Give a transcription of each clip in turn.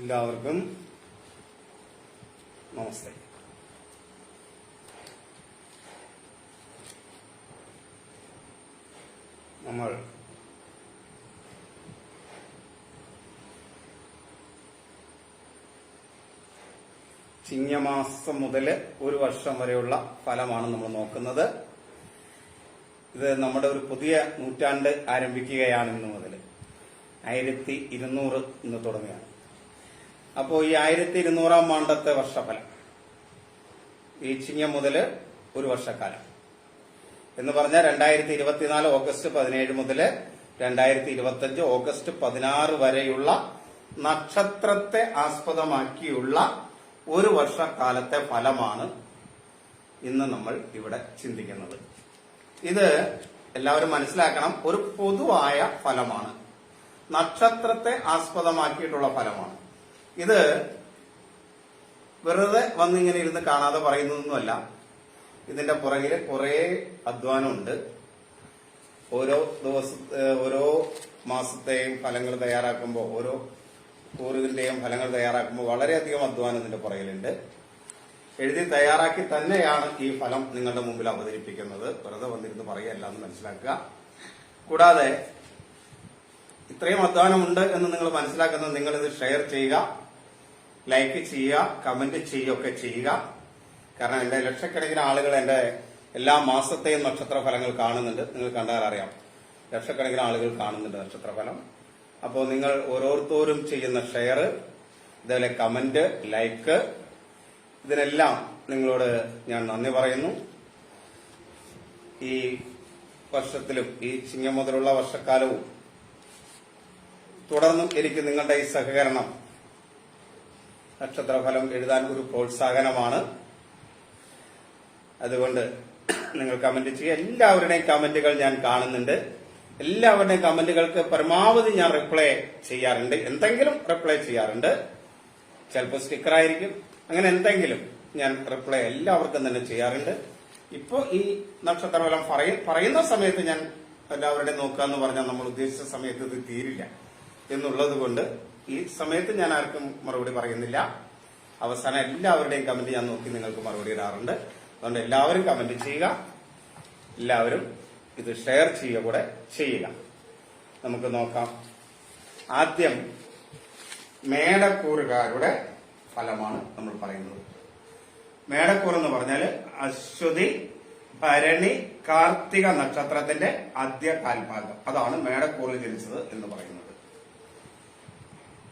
എല്ലാവർക്കും നമസ്തേ. നമ്മൾ ചിങ്ങമാസം മുതൽ ഒരു വർഷം വരെയുള്ള ഫലമാണ് നമ്മൾ നോക്കുന്നത്. ഇത് നമ്മുടെ ഒരു പുതിയ നൂറ്റാണ്ട് ആരംഭിക്കുകയാണ് ഇന്ന് മുതൽ ആയിരത്തി ഇരുന്നൂറ് ഇന്ന് തുടങ്ങുകയാണ്. അപ്പോൾ ഈ ആയിരത്തി ഇരുന്നൂറാം ആണ്ടത്തെ വർഷഫലം. ഈ ചിങ്ങം മുതൽ ഒരു വർഷക്കാലം. എന്ന് പറഞ്ഞാൽ രണ്ടായിരത്തി ഇരുപത്തിനാല് ഓഗസ്റ്റ് പതിനേഴ് മുതൽ രണ്ടായിരത്തി ഇരുപത്തിയഞ്ച് ഓഗസ്റ്റ് പതിനാറ് വരെയുള്ള നക്ഷത്രത്തെ ആസ്പദമാക്കിയുള്ള ഒരു വർഷക്കാലത്തെ ഫലമാണ് ഇന്ന് നമ്മൾ ഇവിടെ ചിന്തിക്കുന്നത്. ഇത് എല്ലാവരും മനസ്സിലാക്കണം ഒരു പൊതുവായ ഫലമാണ്. നക്ഷത്രത്തെ ആസ്പദമാക്കിയിട്ടുള്ള ഫലമാണ്. ഇത് വെറുതെ വന്നിങ്ങനെ ഇരുന്ന് കാണാതെ പറയുന്നതൊന്നുമല്ല. ഇതിന്റെ പുറകിൽ കുറെ അധ്വാനമുണ്ട്. ഓരോ ദിവസ ഓരോ മാസത്തെയും ഫലങ്ങൾ തയ്യാറാക്കുമ്പോൾ ഓരോ കൂറുകളുടെയും ഫലങ്ങൾ തയ്യാറാക്കുമ്പോൾ വളരെയധികം അധ്വാനം ഇതിന്റെ പുറകിലുണ്ട്. എഴുതി തയ്യാറാക്കി തന്നെയാണ് ഈ ഫലം നിങ്ങളുടെ മുമ്പിൽ അവതരിപ്പിക്കുന്നത്. വെറുതെ വന്നിരുന്ന് പറയല്ല എന്ന് മനസ്സിലാക്കുക. കൂടാതെ ഇത്രയും അധ്വാനമുണ്ട് എന്ന് നിങ്ങൾ മനസ്സിലാക്കുന്നത് നിങ്ങൾ ഇത് ഷെയർ ചെയ്യുക. ലൈക്ക് ചെയ്യുക കമന്റ് ചെയ്യുകയൊക്കെ ചെയ്യുക. കാരണം എന്റെ ലക്ഷക്കണക്കിന് ആളുകൾ എന്റെ എല്ലാ മാസത്തെയും നക്ഷത്ര ഫലങ്ങൾ കാണുന്നുണ്ട്. നിങ്ങൾ കണ്ടാൽ അറിയാം ലക്ഷക്കണക്കിന് ആളുകൾ കാണുന്നുണ്ട് നക്ഷത്രഫലം. അപ്പോൾ നിങ്ങൾ ഓരോരുത്തരും ചെയ്യുന്ന ഷെയർ ഇതേപോലെ കമന്റ് ലൈക്ക് ഇതിനെല്ലാം നിങ്ങളോട് ഞാൻ നന്ദി പറയുന്നു. ഈ വർഷത്തിലും ഈ ചിങ്ങം മുതലുള്ള വർഷക്കാലവും തുടർന്നും എനിക്ക് നിങ്ങളുടെ ഈ സഹകരണം നക്ഷത്രഫലം എഴുതാൻ ഒരു പ്രോത്സാഹനമാണ്. അതുകൊണ്ട് നിങ്ങൾ കമന്റ് ചെയ്യുക. എല്ലാവരുടെയും കമന്റുകൾ ഞാൻ കാണുന്നുണ്ട്. എല്ലാവരുടെയും കമന്റുകൾക്ക് പരമാവധി ഞാൻ റിപ്ലൈ ചെയ്യാറുണ്ട്. എന്തെങ്കിലും റിപ്ലൈ ചെയ്യാറുണ്ട്. ചിലപ്പോൾ സ്റ്റിക്കർ ആയിരിക്കും. അങ്ങനെ എന്തെങ്കിലും ഞാൻ റിപ്ലൈ എല്ലാവർക്കും തന്നെ ചെയ്യാറുണ്ട്. ഇപ്പോൾ ഈ നക്ഷത്രഫലം പറയ പറയുന്ന സമയത്ത് ഞാൻ എല്ലാവരുടെയും നോക്കുക എന്ന് പറഞ്ഞാൽ നമ്മൾ ഉദ്ദേശിച്ച സമയത്ത് ഇത് തീരില്ല എന്നുള്ളത് കൊണ്ട് ഈ സമയത്ത് ഞാൻ ആർക്കും മറുപടി പറയുന്നില്ല. അവസാനം എല്ലാവരുടെയും കമന്റ് ഞാൻ നോക്കി നിങ്ങൾക്ക് മറുപടി ഇടാറുണ്ട്. അതുകൊണ്ട് എല്ലാവരും കമന്റ് ചെയ്യുക. എല്ലാവരും ഇത് ഷെയർ ചെയ്യുക കൂടെ ചെയ്യുക. നമുക്ക് നോക്കാം. ആദ്യം മേടക്കൂറുകാരുടെ ഫലമാണ് നമ്മൾ പറയുന്നത്. മേടക്കൂർ എന്ന് പറഞ്ഞാൽ അശ്വതി ഭരണി കാർത്തിക നക്ഷത്രത്തിന്റെ ആദ്യ കാൽഭാഗം. അതാണ് മേടക്കൂറിൽ ജനിച്ചത് എന്ന് പറയുന്നത്.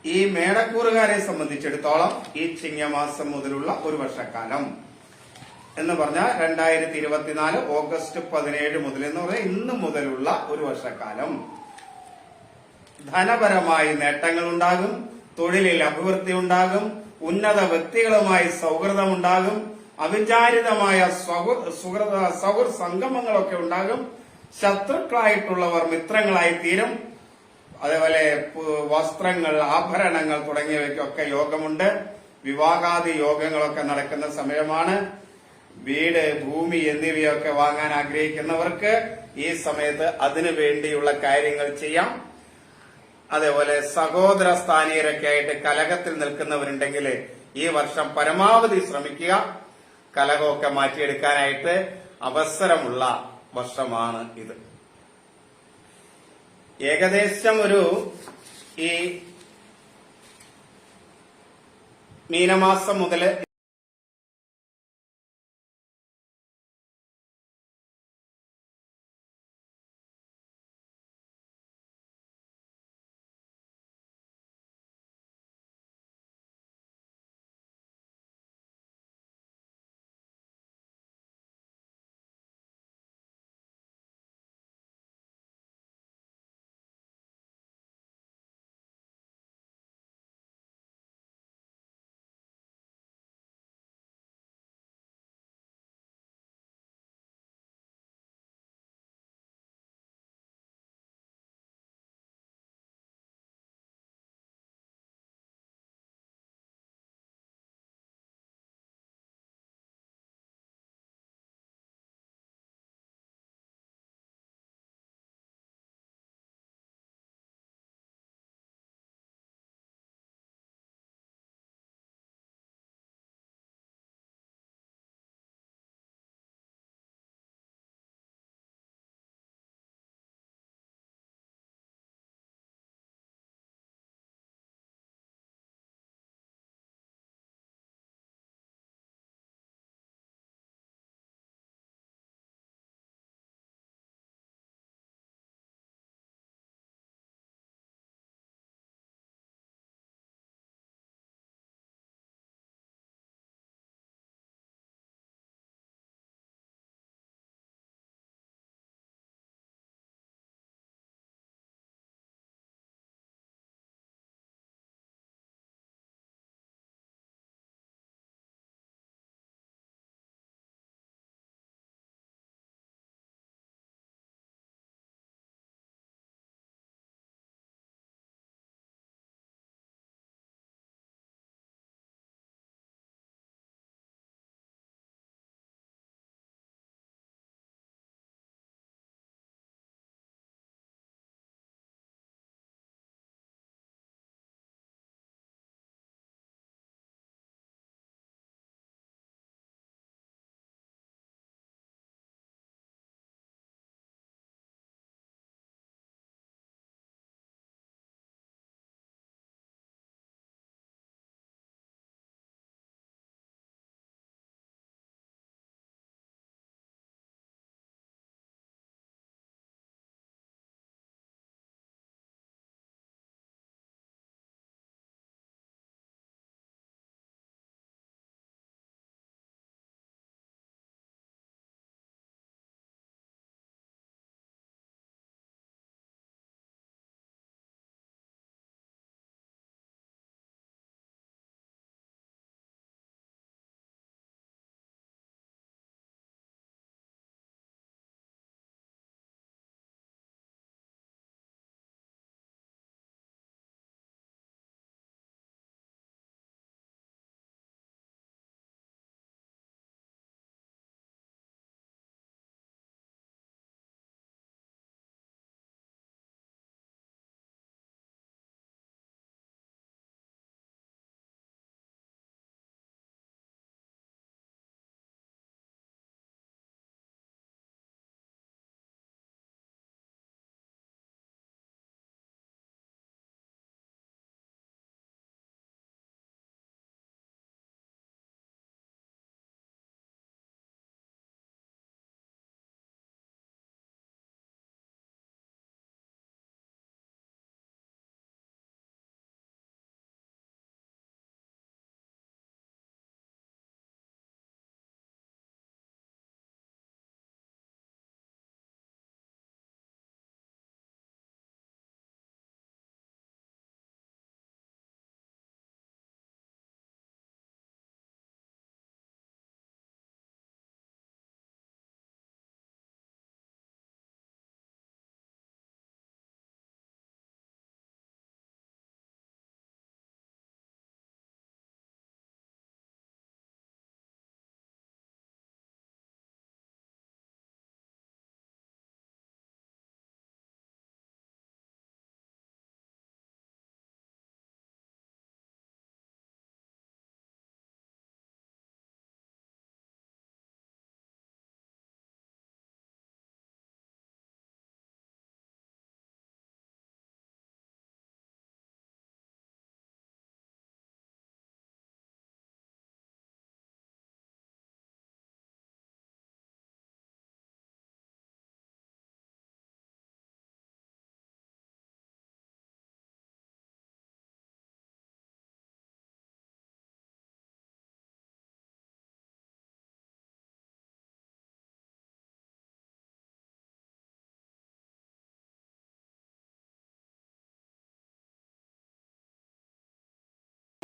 ഈ മേടക്കൂറുകാരെ സംബന്ധിച്ചിടത്തോളം ഈ ചിങ്ങമാസം മുതലുള്ള ഒരു വർഷക്കാലം. എന്ന് പറഞ്ഞാൽ രണ്ടായിരത്തി ഇരുപത്തിനാല് ഓഗസ്റ്റ് പതിനേഴ് മുതൽ എന്ന് പറഞ്ഞാൽ ഇന്ന് മുതലുള്ള ഒരു വർഷക്കാലം. ധനപരമായി നേട്ടങ്ങൾ ഉണ്ടാകും തൊഴിലിൽ അഭിവൃദ്ധി ഉണ്ടാകും ഉന്നത വ്യക്തികളുമായി സൗഹൃദമുണ്ടാകും അവിചാരിതമായ സ്വഹൃ- സുഹൃത സൗഹൃദ സംഗമങ്ങളൊക്കെ ഉണ്ടാകും. ശത്രുക്കളായിട്ടുള്ളവർ മിത്രങ്ങളായി തീരും അതേപോലെ വസ്ത്രങ്ങൾ ആഭരണങ്ങൾ തുടങ്ങിയവയ്ക്കൊക്കെ യോഗമുണ്ട് വിവാഹാദി യോഗങ്ങളൊക്കെ നടക്കുന്ന സമയമാണ്. വീട് ഭൂമി എന്നിവയൊക്കെ വാങ്ങാൻ ആഗ്രഹിക്കുന്നവർക്ക് ഈ സമയത്ത് അതിനു വേണ്ടിയുള്ള കാര്യങ്ങൾ ചെയ്യാം. അതേപോലെ സഹോദര സ്ഥാനീയരൊക്കെ ആയിട്ട് കലഹത്തിൽ നിൽക്കുന്നവരുണ്ടെങ്കിൽ ഈ വർഷം പരമാവധി ശ്രമിക്കുക. കലഹമൊക്കെ മാറ്റിയെടുക്കാനായിട്ട് അവസരമുള്ള വർഷമാണ് ഇത്. ഏകദേശം ഒരു ഈ മീനമാസം മുതൽ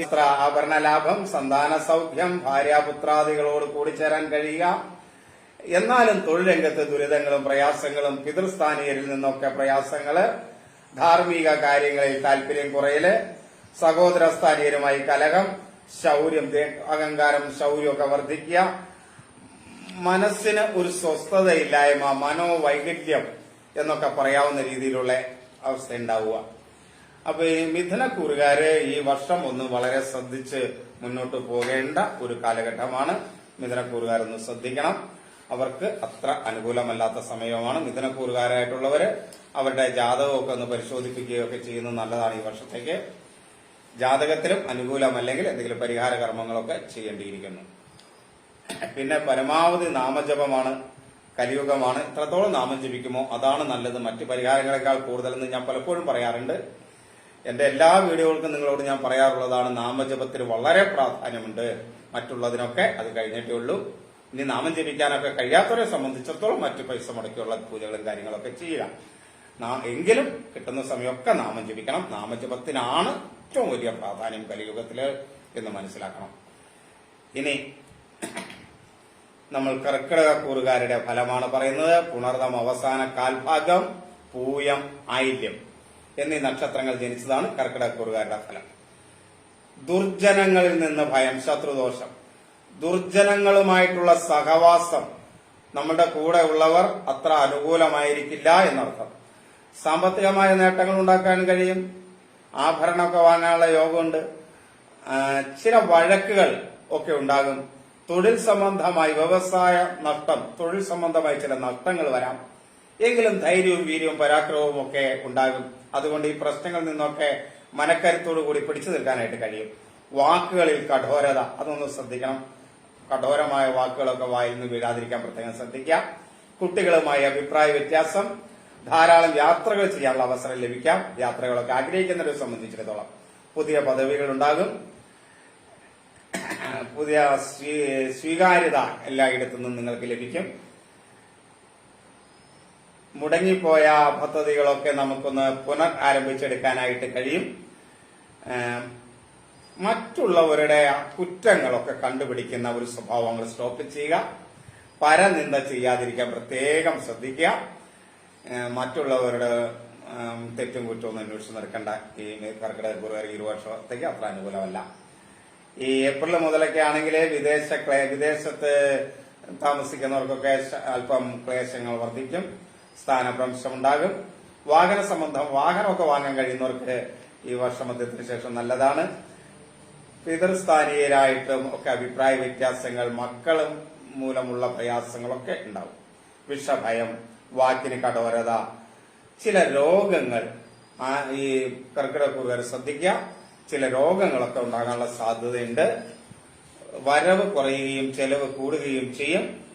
ചിത്ര ആഭരണലാഭം സന്താന സൗഖ്യം ഭാര്യാപുത്രാദികളോട് കൂടിച്ചേരാൻ കഴിയുക. എന്നാലും തൊഴിൽ രംഗത്ത് ദുരിതങ്ങളും പ്രയാസങ്ങളും പിതൃസ്ഥാനീയരിൽ നിന്നൊക്കെ പ്രയാസങ്ങൾ ധാർമ്മിക കാര്യങ്ങളിൽ താല്പര്യം കുറയൽ സഹോദര സ്ഥാനീയരുമായി കലഹം ശൗര്യം അഹങ്കാരം ശൗര്യമൊക്കെ വർദ്ധിക്കുക. മനസ്സിന് ഒരു സ്വസ്ഥതയില്ലായ്മ മനോവൈകല്യം എന്നൊക്കെ പറയാവുന്ന രീതിയിലുള്ള അവസ്ഥ ഉണ്ടാവുക. അപ്പൊ ഈ മിഥുനക്കൂറുകാര് ഈ വർഷം ഒന്ന് വളരെ ശ്രദ്ധിച്ച് മുന്നോട്ട് പോകേണ്ട ഒരു കാലഘട്ടമാണ്. മിഥുനക്കൂറുകാരൊന്ന് ശ്രദ്ധിക്കണം. അവർക്ക് അത്ര അനുകൂലമല്ലാത്ത സമയമാണ് മിഥുനക്കൂറുകാരായിട്ടുള്ളവര് അവരുടെ ജാതകമൊക്കെ ഒന്ന് പരിശോധിപ്പിക്കുകയൊക്കെ ചെയ്യുന്നത് നല്ലതാണ് ഈ വർഷത്തേക്ക്. ജാതകത്തിലും അനുകൂലമല്ലെങ്കിൽ എന്തെങ്കിലും പരിഹാര കർമ്മങ്ങളൊക്കെ ചെയ്യേണ്ടിയിരിക്കുന്നു. പിന്നെ പരമാവധി നാമജപമാണ് കലിയുഗമാണ്. എത്രത്തോളം നാമം ജപിക്കുമോ അതാണ് നല്ലത്. മറ്റ് പരിഹാരങ്ങളെക്കാൾ കൂടുതലെന്ന് ഞാൻ പലപ്പോഴും പറയാറുണ്ട്. എന്റെ എല്ലാ വീഡിയോകൾക്കും നിങ്ങളോട് ഞാൻ പറയാറുള്ളതാണ് നാമജപത്തിന് വളരെ പ്രാധാന്യമുണ്ട്. മറ്റുള്ളതിനൊക്കെ അത് കഴിഞ്ഞിട്ടേ ഉള്ളൂ. ഇനി നാമം ജപിക്കാനൊക്കെ കഴിയാത്തവരെ സംബന്ധിച്ചിടത്തോളം മറ്റു പൈസ മുടക്കിയുള്ള പൂജകളും കാര്യങ്ങളൊക്കെ ചെയ്യുക. എങ്കിലും കിട്ടുന്ന സമയമൊക്കെ നാമം ജപിക്കണം. നാമജപത്തിനാണ് ഏറ്റവും വലിയ പ്രാധാന്യം കലിയുഗത്തിൽ എന്ന് മനസ്സിലാക്കണം. ഇനി നമ്മൾ കർക്കിടക കൂറുകാരുടെ ഫലമാണ് പറയുന്നത്. പുണർതം അവസാന കാൽഭാഗം പൂയം ആയില്യം. എന്നീ നക്ഷത്രങ്ങൾ ജനിച്ചതാണ് കർക്കിടകക്കൂറുകാരുടെ ഫലം. ദുർജനങ്ങളിൽ നിന്ന് ഭയം ശത്രുദോഷം. ദുർജനങ്ങളുമായിട്ടുള്ള സഹവാസം നമ്മുടെ കൂടെ ഉള്ളവർ അത്ര അനുകൂലമായിരിക്കില്ല എന്നർത്ഥം. സാമ്പത്തികമായ നേട്ടങ്ങൾ ഉണ്ടാക്കാൻ കഴിയും. ആഭരണമൊക്കെ വാങ്ങാനുള്ള യോഗമുണ്ട്. ചില വഴക്കുകൾ ഒക്കെ ഉണ്ടാകും. തൊഴിൽ സംബന്ധമായി വ്യവസായ നഷ്ടം തൊഴിൽ സംബന്ധമായി ചില നഷ്ടങ്ങൾ വരാം. എങ്കിലും ധൈര്യവും വീര്യവും പരാക്രമവും ഒക്കെ ഉണ്ടാകും. അതുകൊണ്ട് ഈ പ്രശ്നങ്ങളിൽ നിന്നൊക്കെ മനക്കരുത്തോടു കൂടി പിടിച്ചു നിൽക്കാനായിട്ട് കഴിയും. വാക്കുകളിൽ കഠോരത അതൊന്ന് ശ്രദ്ധിക്കണം. കഠോരമായ വാക്കുകളൊക്കെ വായിൽ നിന്ന് വീഴാതിരിക്കാൻ പ്രത്യേകം ശ്രദ്ധിക്കുക. കുട്ടികളുമായി അഭിപ്രായ വ്യത്യാസം ധാരാളം യാത്രകൾ ചെയ്യാനുള്ള അവസരം ലഭിക്കാം. യാത്രകളൊക്കെ ആഗ്രഹിക്കുന്നവരെ സംബന്ധിച്ചിടത്തോളം പുതിയ പദവികൾ ഉണ്ടാകും പുതിയ സ്വീ- സ്വീകാര്യത എല്ലായിടത്തു നിന്നും നിങ്ങൾക്ക് ലഭിക്കും. മുടങ്ങിപ്പോയ പദ്ധതികളൊക്കെ നമുക്കൊന്ന് പുനർ ആരംഭിച്ചെടുക്കാനായിട്ട് കഴിയും മറ്റുള്ളവരുടെ കുറ്റങ്ങളൊക്കെ കണ്ടുപിടിക്കുന്ന ഒരു സ്വഭാവങ്ങൾ സ്റ്റോപ്പ് ചെയ്യുക. പരനിന്ദ ചെയ്യാതിരിക്കാൻ പ്രത്യേകം ശ്രദ്ധിക്കുക. മറ്റുള്ളവരുടെ തെറ്റും കുറ്റവും അന്വേഷിച്ച് നിൽക്കേണ്ട ഈ കർക്കിടക ഗുരുവായൂർ ഇരുവർഷത്തേക്ക് വർഷത്തേക്ക് അത്ര അനുകൂലമല്ല. ഈ ഏപ്രിൽ മുതലൊക്കെ ആണെങ്കിൽ വിദേശ വിദേശത്ത് താമസിക്കുന്നവർക്കൊക്കെ അല്പം ക്ലേശങ്ങൾ വർദ്ധിക്കും. സ്ഥാനഭ്രംശം ഉണ്ടാകും വാഹന സംബന്ധം വാഹനമൊക്കെ വാങ്ങാൻ കഴിയുന്നവർക്ക് ഈ വർഷമധ്യത്തിന് ശേഷം നല്ലതാണ്. പിതൃസ്ഥാനീയരായിട്ടും ഒക്കെ അഭിപ്രായ വ്യത്യാസങ്ങൾ മക്കളും മൂലമുള്ള പ്രയാസങ്ങളൊക്കെ ഉണ്ടാവും. വിഷഭയം വാക്കിന് കടോരത ചില രോഗങ്ങൾ ഈ കർക്കിടകൂറുകാർ ശ്രദ്ധിക്കുക. ചില രോഗങ്ങളൊക്കെ ഉണ്ടാകാനുള്ള സാധ്യതയുണ്ട്. വരവ് കുറയുകയും ചെലവ് കൂടുകയും ചെയ്യും.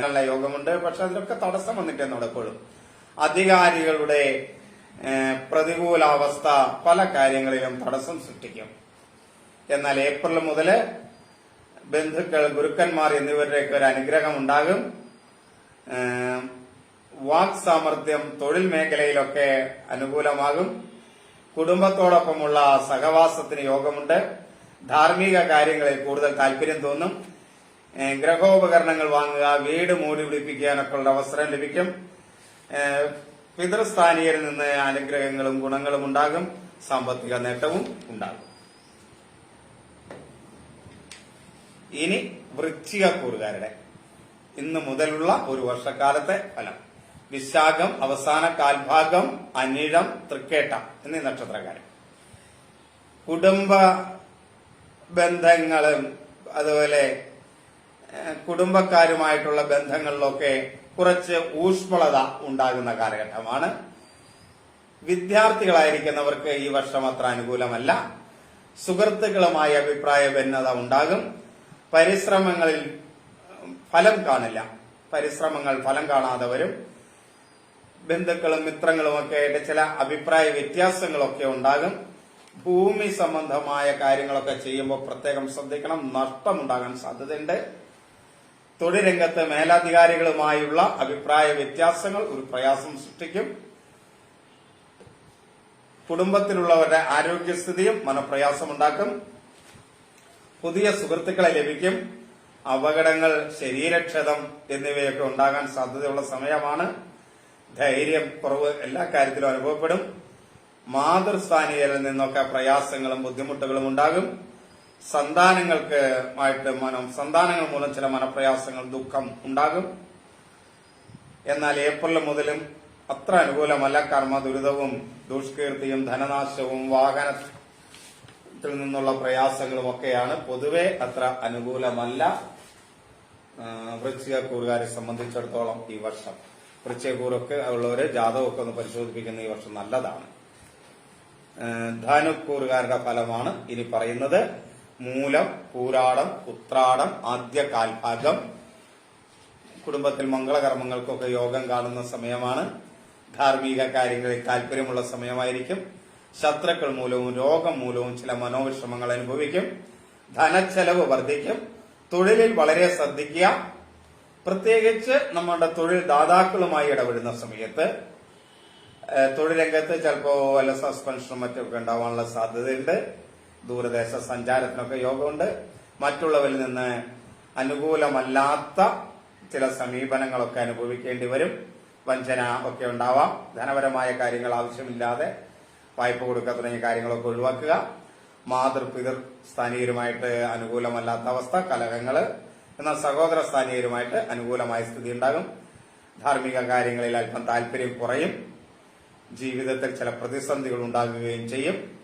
ഉള്ള യോഗമുണ്ട്. പക്ഷെ അതിലൊക്കെ തടസ്സം വന്നിട്ടേ നടക്കുള്ളൂ അധികാരികളുടെ പ്രതികൂലാവസ്ഥ പല കാര്യങ്ങളിലും തടസ്സം സൃഷ്ടിക്കും. എന്നാൽ ഏപ്രിൽ മുതൽ ബന്ധുക്കൾ ഗുരുക്കന്മാർ എന്നിവരുടെയൊക്കെ ഒരു അനുഗ്രഹം ഉണ്ടാകും. വാക് സാമർഥ്യം തൊഴിൽ മേഖലയിലൊക്കെ അനുകൂലമാകും. കുടുംബത്തോടൊപ്പമുള്ള സഹവാസത്തിന് യോഗമുണ്ട്. ധാർമ്മിക കാര്യങ്ങളിൽ കൂടുതൽ താല്പര്യം തോന്നും. ഗ്രഹോപകരണങ്ങൾ വാങ്ങുക വീട് മൂടി പിടിപ്പിക്കാനൊക്കെ അവസരം ലഭിക്കും. പിതൃസ്ഥാനീയരിൽ നിന്ന് അനുഗ്രഹങ്ങളും ഗുണങ്ങളും ഉണ്ടാകും. സാമ്പത്തിക നേട്ടവും ഉണ്ടാകും. ഇനി വൃശ്ചികക്കൂറുകാരുടെ ഇന്ന് മുതലുള്ള ഒരു വർഷക്കാലത്തെ ഫലം. വിശാഖം അവസാന കാൽഭാഗം അനിഴം തൃക്കേട്ട എന്നീ നക്ഷത്രക്കാരൻ കുടുംബ ബന്ധങ്ങളും അതുപോലെ കുടുംബക്കാരുമായിട്ടുള്ള ബന്ധങ്ങളിലൊക്കെ കുറച്ച് ഊഷ്മളത ഉണ്ടാകുന്ന കാലഘട്ടമാണ്. വിദ്യാർത്ഥികളായിരിക്കുന്നവർക്ക് ഈ വർഷം അത്ര അനുകൂലമല്ല. സുഹൃത്തുക്കളുമായി അഭിപ്രായ ഭിന്നത ഉണ്ടാകും. പരിശ്രമങ്ങളിൽ ഫലം കാണില്ല. പരിശ്രമങ്ങൾ ഫലം കാണാതെ വരും. ബന്ധുക്കളും മിത്രങ്ങളും ഒക്കെ ആയിട്ട് ചില അഭിപ്രായ വ്യത്യാസങ്ങളൊക്കെ ഉണ്ടാകും. ഭൂമി സംബന്ധമായ കാര്യങ്ങളൊക്കെ ചെയ്യുമ്പോൾ പ്രത്യേകം ശ്രദ്ധിക്കണം. നഷ്ടമുണ്ടാകാൻ സാധ്യതയുണ്ട്. തൊഴിൽ രംഗത്ത് മേലധികാരികളുമായുള്ള അഭിപ്രായ വ്യത്യാസങ്ങൾ ഒരു പ്രയാസം സൃഷ്ടിക്കും. കുടുംബത്തിലുള്ളവരുടെ ആരോഗ്യസ്ഥിതിയും മനപ്രയാസമുണ്ടാക്കും. പുതിയ സുഹൃത്തുക്കളെ ലഭിക്കും. അപകടങ്ങൾ ശരീരക്ഷതം എന്നിവയൊക്കെ ഉണ്ടാകാൻ സാധ്യതയുള്ള സമയമാണ്. ധൈര്യം കുറവ് എല്ലാ കാര്യത്തിലും അനുഭവപ്പെടും. മാതൃസ്ഥാനീയരിൽ നിന്നൊക്കെ പ്രയാസങ്ങളും ബുദ്ധിമുട്ടുകളും ഉണ്ടാകും. സന്താനങ്ങൾക്ക് ആയിട്ട് മനം സന്താനങ്ങൾ മൂലം ചില മനപ്രയാസങ്ങൾ ദുഃഖം ഉണ്ടാകും. എന്നാൽ ഏപ്രിൽ മുതലും അത്ര അനുകൂലമല്ല. കർമ്മ ദുരിതവും ദുഷ്കീർത്തിയും ധനനാശവും വാഹനത്തിൽ നിന്നുള്ള പ്രയാസങ്ങളും ഒക്കെയാണ്. പൊതുവെ അത്ര അനുകൂലമല്ല. വൃശ്ചിക വൃശ്ചികക്കൂറുകാരെ സംബന്ധിച്ചിടത്തോളം ഈ വർഷം വൃശ്ചികക്കൂറൊക്കെ ഉള്ളവര് ജാതകമൊക്കെ ഒന്ന് പരിശോധിപ്പിക്കുന്ന ഈ വർഷം നല്ലതാണ്. ധനുക്കൂറുകാരുടെ ഫലമാണ് ഇനി പറയുന്നത്. മൂലം പൂരാടം ഉത്രാടം ആദ്യ കാൽഭാഗം കുടുംബത്തിൽ മംഗളകർമ്മങ്ങൾക്കൊക്കെ യോഗം കാണുന്ന സമയമാണ്. ധാർമ്മിക കാര്യങ്ങളിൽ താല്പര്യമുള്ള സമയമായിരിക്കും. ശത്രുക്കൾ മൂലവും രോഗം മൂലവും ചില മനോവിഷമങ്ങൾ അനുഭവിക്കും. ധനച്ചെലവ് വർദ്ധിക്കും. തൊഴിലിൽ വളരെ ശ്രദ്ധിക്കുക. പ്രത്യേകിച്ച് നമ്മുടെ തൊഴിൽ ദാതാക്കളുമായി ഇടപെടുന്ന സമയത്ത് തൊഴിലംഗത്ത് തൊഴിൽ രംഗത്ത് ചിലപ്പോ വല്ല സസ്പെൻഷനും മറ്റൊക്കെ ഉണ്ടാവാനുള്ള സാധ്യതയുണ്ട്. ദൂരദേശ സഞ്ചാരത്തിനൊക്കെ യോഗമുണ്ട്. മറ്റുള്ളവരിൽ നിന്ന് അനുകൂലമല്ലാത്ത ചില സമീപനങ്ങളൊക്കെ അനുഭവിക്കേണ്ടി വരും. വഞ്ചന ഒക്കെ ഉണ്ടാവാം. ധനപരമായ കാര്യങ്ങൾ ആവശ്യമില്ലാതെ വായ്പ കൊടുക്കുക തുടങ്ങിയ കാര്യങ്ങളൊക്കെ ഒഴിവാക്കുക. മാതൃപിതൃ സ്ഥാനീയരുമായിട്ട് അനുകൂലമല്ലാത്ത അവസ്ഥ കലഹങ്ങൾ. എന്നാൽ സഹോദര സ്ഥാനീയരുമായിട്ട് അനുകൂലമായ സ്ഥിതി ഉണ്ടാകും. ധാർമ്മിക കാര്യങ്ങളിൽ അല്പം താല്പര്യം കുറയും. ജീവിതത്തിൽ ചില പ്രതിസന്ധികൾ ഉണ്ടാകുകയും ചെയ്യും.